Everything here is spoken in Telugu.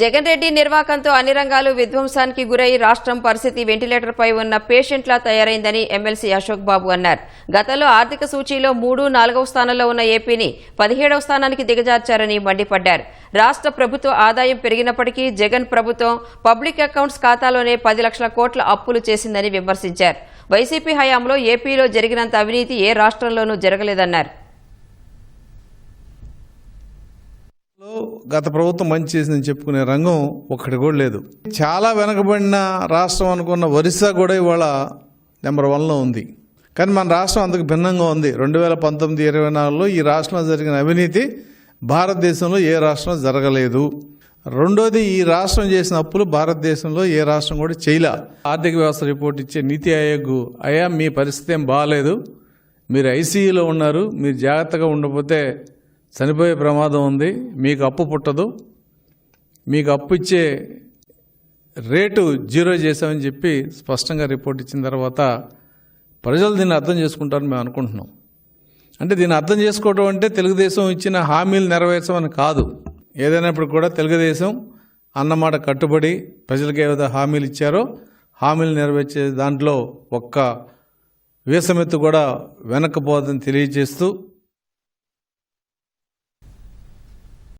జగన్ రెడ్డి నిర్వాకంతో అన్ని రంగాలు విధ్వంసానికి గురై రాష్ట్రం పరిస్థితి వెంటిలేటర్పై ఉన్న పేషెంట్లా తయారైందని ఎమ్మెల్సీ అశోక్ బాబు అన్నారు. గతంలో ఆర్థిక సూచీలో మూడు నాలుగవ స్థానంలో ఉన్న ఏపీని పదిహేడవ స్థానానికి దిగజార్చారని మండిపడ్డారు. రాష్ట్ర ప్రభుత్వ ఆదాయం పెరిగినప్పటికీ జగన్ ప్రభుత్వం పబ్లిక్ అకౌంట్స్ ఖాతాలోనే పది లక్షల కోట్ల అప్పులు చేసిందని విమర్శించారు. వైసీపీ హయాంలో ఏపీలో జరిగినంత అవినీతి ఏ రాష్ట్రంలోనూ జరగలేదన్నారు. గత ప్రభుత్వం మంచి చేసిందని చెప్పుకునే రంగం ఒక్కటి కూడా లేదు. చాలా వెనకబడిన రాష్ట్రం అనుకున్న ఒరిస్సా కూడా ఇవాళ నెంబర్ వన్లో ఉంది. కానీ మన రాష్ట్రం అందుకు భిన్నంగా ఉంది. రెండు వేల పంతొమ్మిది ఇరవై నాలుగులో ఈ రాష్ట్రంలో జరిగిన అవినీతి భారతదేశంలో ఏ రాష్ట్రం జరగలేదు. రెండోది ఈ రాష్ట్రం చేసిన అప్పులు భారతదేశంలో ఏ రాష్ట్రం కూడా చేయలే. ఆర్థిక వ్యవస్థ రిపోర్ట్ ఇచ్చే నీతి ఆయోగ్ అయా మీ పరిస్థితి ఏం బాగాలేదు మీరు ఐసీయూలో ఉన్నారు. మీరు జాగ్రత్తగా ఉండకపోతే చనిపోయే ప్రమాదం ఉంది మీకు అప్పు పుట్టదు మీకు అప్పు ఇచ్చే రేటు జీరో చేశామని చెప్పి స్పష్టంగా రిపోర్ట్ ఇచ్చిన తర్వాత ప్రజలు దీన్ని అర్థం చేసుకుంటారని మేము అనుకుంటున్నాం. అంటే దీన్ని అర్థం చేసుకోవడం అంటే తెలుగుదేశం ఇచ్చిన హామీలు నెరవేర్చమని కాదు. ఏదైనప్పుడు కూడా తెలుగుదేశం అన్నమాట కట్టుబడి ప్రజలకు ఏదైతే హామీలు ఇచ్చారో హామీలు నెరవేర్చే దాంట్లో ఒక్క వీసమెత్తు కూడా వెనక్కపోదని తెలియజేస్తూ